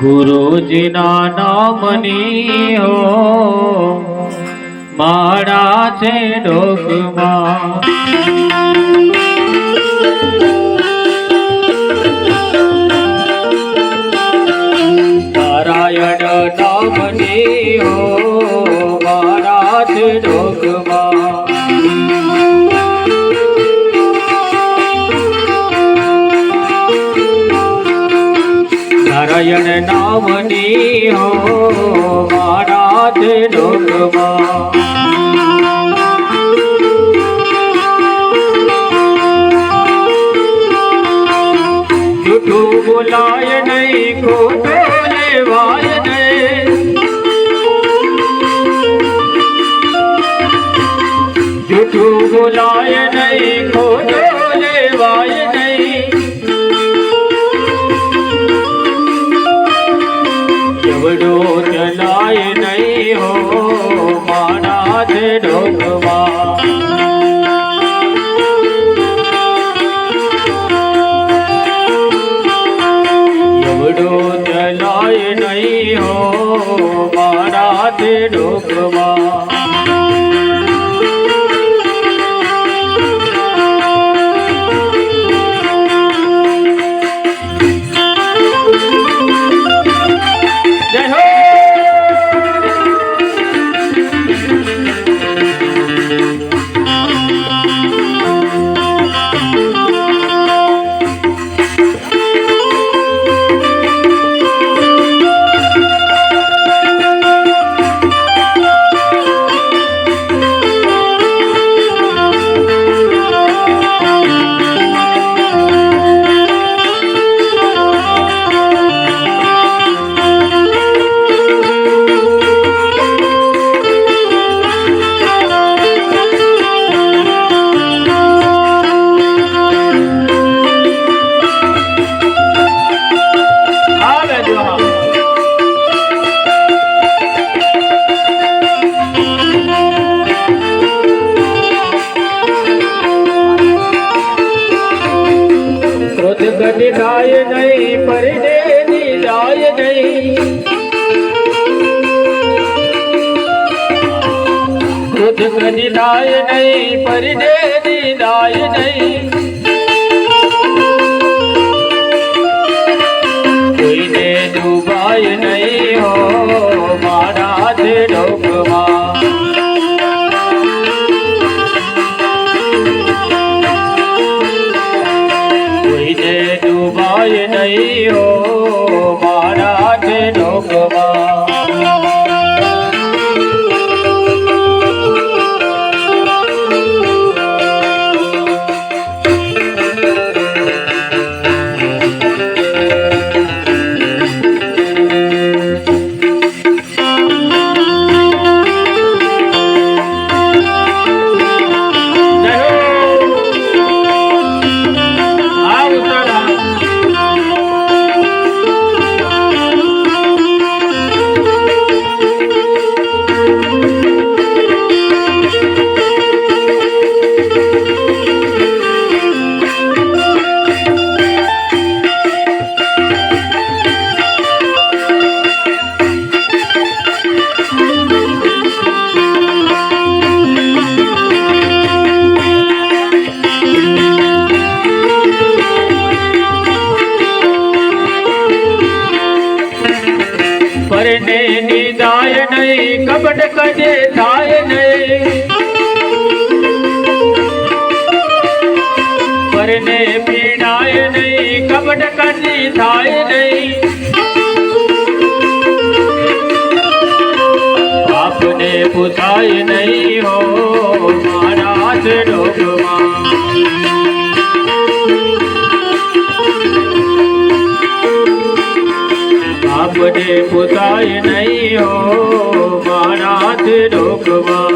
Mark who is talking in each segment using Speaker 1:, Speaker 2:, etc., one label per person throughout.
Speaker 1: ગુરુજીના નામની હો માળા છે ડોકમાં નારાયણ નામની હો મારા છે ડોકમાં નારાયણ નામની હો મારા તે ડોકમાં જૂઠું બોલાય નહીં ખોટો. નહીં હો મારા તે ડોકમાં થાય નહીં પરિડે જાય નહીં. પરને નિદાય નહીં કપટ કજે થાય નહીં. પરને પીડાય નહીં કપટ કજી થાય નહીં. પૂછાય નહીં હો મારા જ ડોકમાં. આપને પોતાય નહીં હો મારા જ ડોકમાં.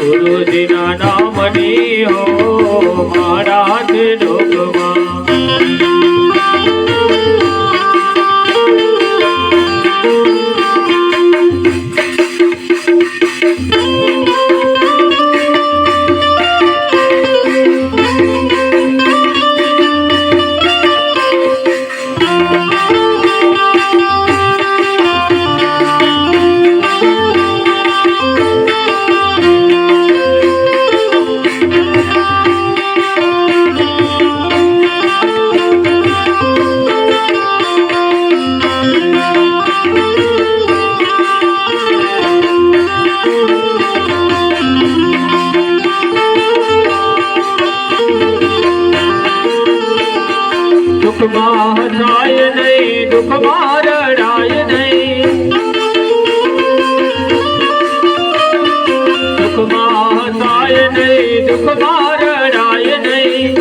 Speaker 1: ગુરુજીના નામની હો મારા જ નહીં દુઃખમાં રડાય નહીં. દુઃખ હસાય નહીં દુઃખમાં રડાય નહીં.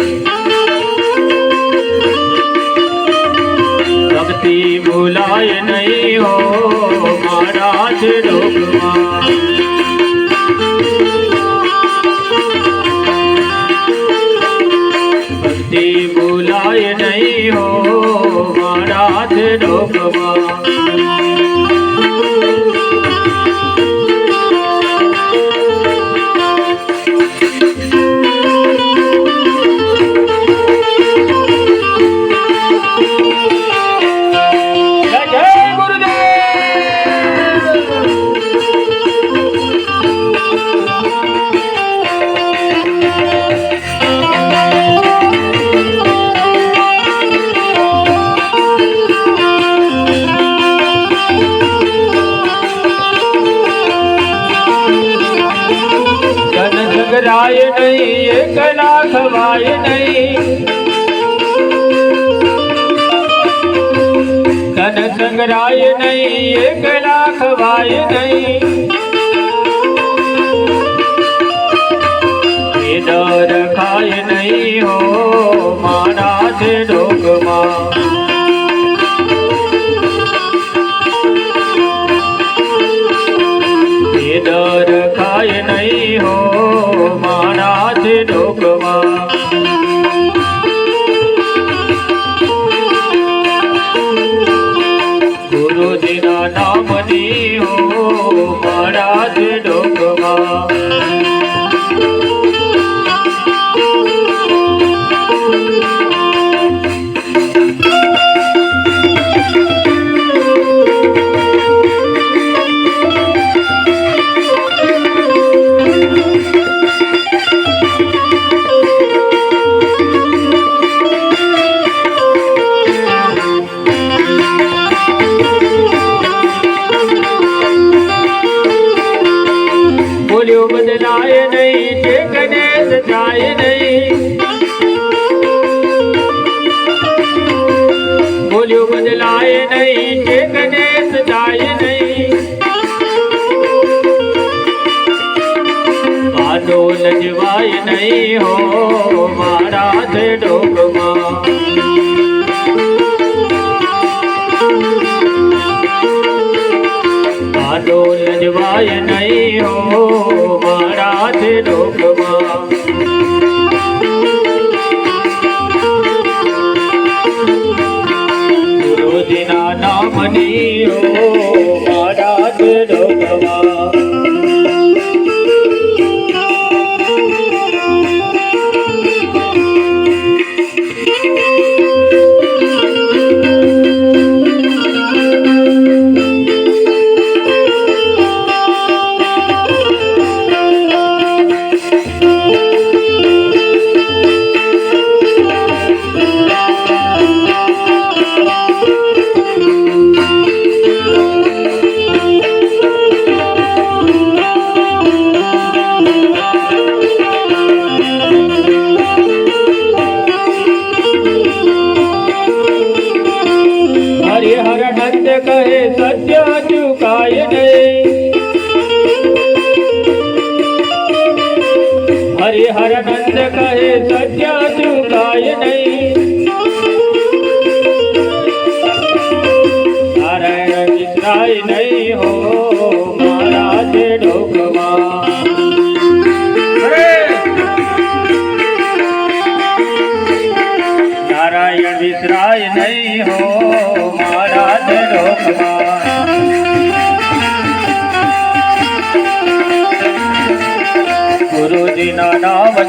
Speaker 1: ભક્તિ ભૂલાય નહીં હો મારા જ લોકમાં. ભક્તિ ભૂલાય નહીં હો મારા લોકમાં ઝઘરાય નહીં એકલા ખવાય નહીં. ધન સંગરાય નહીં એકલા ખવાય નહીં. બોલ્યો, બદલાય નહીં જે ગણેશ જાય નહીં. બોલ્યો, બદલાય નહીં જે ગણેશ જાય નહીં. આડો લજવાય નહીં હો, મારા જ ગુરુજીના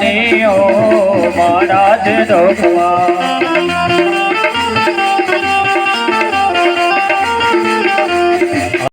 Speaker 1: ગુરુજીના નામની હો મારા જ લોકમાં